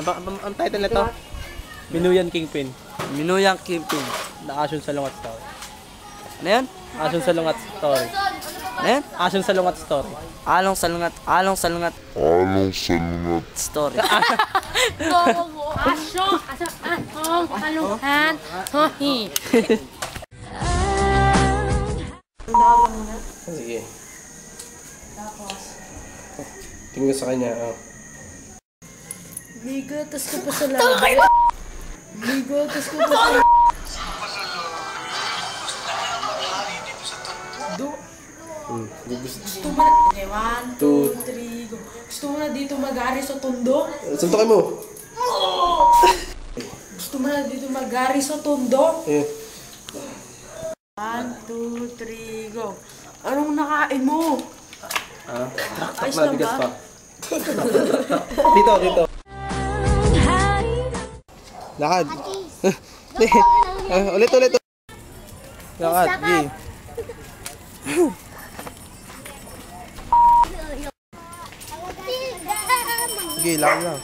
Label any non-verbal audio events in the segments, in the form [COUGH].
Ang, ang, ang title nito? Minuyan Kingpin. Minuyang Kingpin. Na Action sa Lungat Story. Ano yan? Action sa Lungat Story. Ano yan? Action sa Lungat Story. Along salungat, along salungat Along sa lungat story. Asyo, atong, kaluhan, hohi. Sige. Tingin ko sa kanya. Oh. Bigotas ko pa sa [LAUGHS] labi. Bigotas ko pa sa Do. Hmm. Gusto. Mo na, okay, one, two, three, go. Gusto mo na dito mag-ari sa tondo? Suntokin mo. [LAUGHS] Gusto mo na dito mag-ari sa tondo? Eh. One, two, three, go. Anong nakain mo? Ah, Ayos na bigas pa. [LAUGHS] dito, dito. Lakad. Ah, [LAUGHS] ulit, ulit. Lakad. Gi. [LAUGHS] Sige, lakad lang.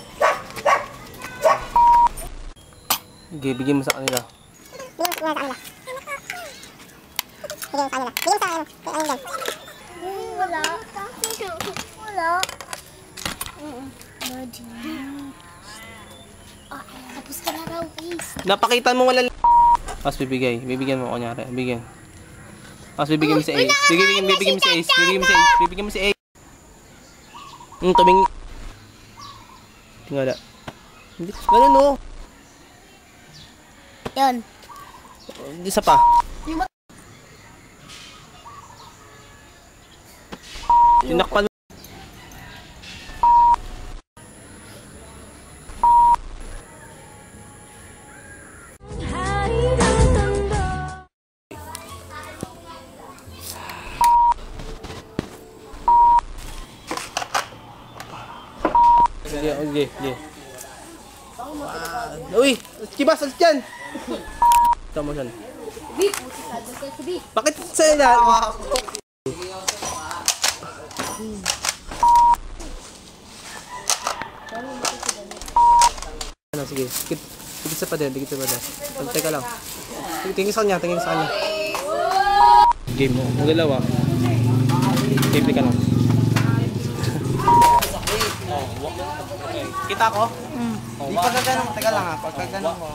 Sige, bigyan mo sa kanila. Wala. Wala. Oh, tapos ka na raw, please. Napakita mo wala. Tapos bibigay. Bibigyan mo kunyari. Bigyan. Tapos bibigyan mo si Ace. Bibigyan, bibigyan mo si Ace. Bibigyan mo si Ace. Bibigyan mo si Ace. Hmm, tuming... Tingala. Hindi. Ganun no. Yun. Hindi isa pa. Tinakpan Sige, sige, sige. Uy! Kibas, alis dyan! Tama siya. Bakit sa'yo na? Ano, sige. Dikit, dikit sa pader, dikit sa pader. Teka lang. Tingin sa kanya, tingin sa kanya. Game mo. Ang dalawa. Game ka lang. Kita ko? Di pagka ganun, teka lang ha, pagka ganun mo.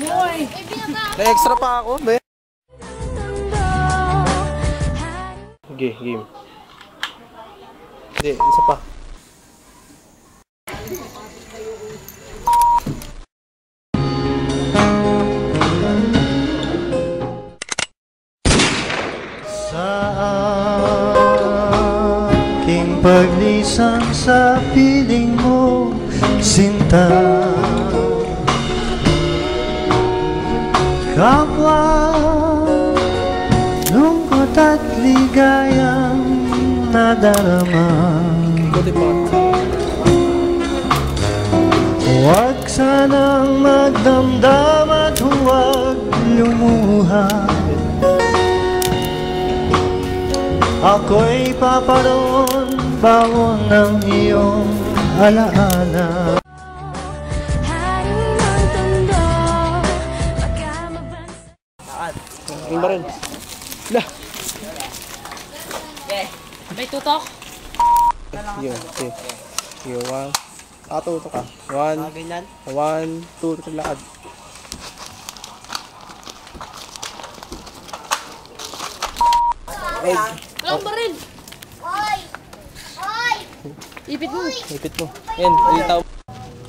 Boy! May extra pa ako, be. Okay, game. Hindi, isa pa. Paglisan sa piling mo, sinta Kapwa lungkot at ligayang nadarama. Huwag sanang magdamdam at huwag lumuha Ako'y paparoon bawon ng iyong alaala Yung baril. Lah. May tutok? Yun, okay. Sige, one. Ah, to, to ka. One, Ganyan. one, two, three, lakad. Ang baril! Ipit mo. Ipit mo. Yan, alitaw.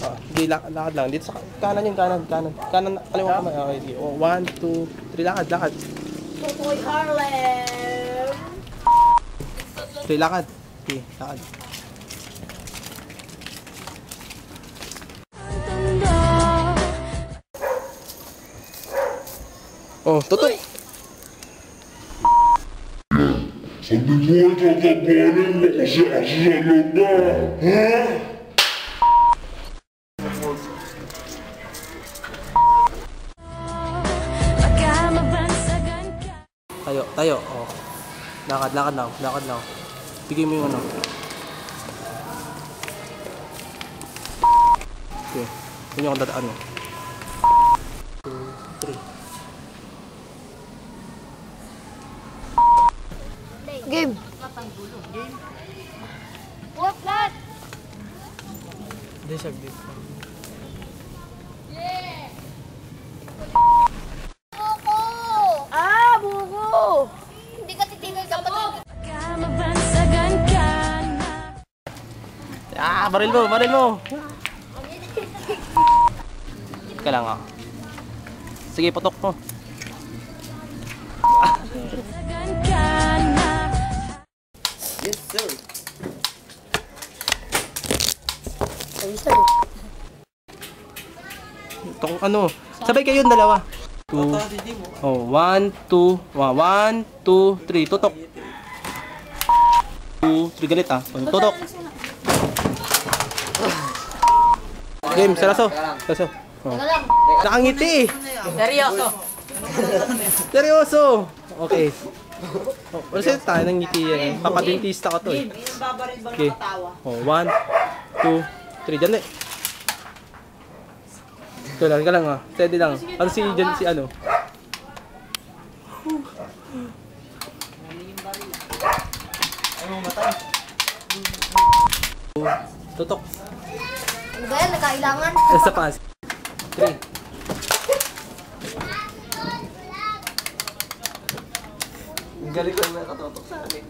Ah, sige, lak lakad lang. Dito sa kanan yun, kanan, kanan. Kanan, kaliwang kamay. Okay, sige. Oh, one, two, three, lakad, lakad. Tutoy Harlem! Okay, lakad. Okay, lakad. Oh, tutok! Sabi mo ay tatapunin mo kasi ako sa lugar. Ha? Tayo, tayo. Oh. Lakad, lakad lang, lakad lang. Bigay mo yung ano. Okay. Yun yung dadaan mo. Two, three. Game. What, what? Hindi siya dito. Buko! Ah, buko! Hindi ka titigil kapag... Ah, baril mo, baril mo. Teka lang ah. Sige, putok mo. Yes, sir. Itong ano, sabay kayo yung dalawa. Two. Oh, one, two, wa- one, two, three. Tutok. Two, three. Galit ah. Oh, tutok. Game, saraso. Saraso. Oh. Nakangiti eh. Seryoso. Seryoso. Okay. Oh, ano sa'yo tayo ng ngiti yan eh. Papadentista ko to eh. Okay. Oh, one, two, three. Diyan eh. Ito lang, ka lang ah. Steady lang. Ano si, dyan, si ano? Tutok. Ano ba yan? Nagkailangan? Isa pa. Three. Galing ko na katutok sa akin.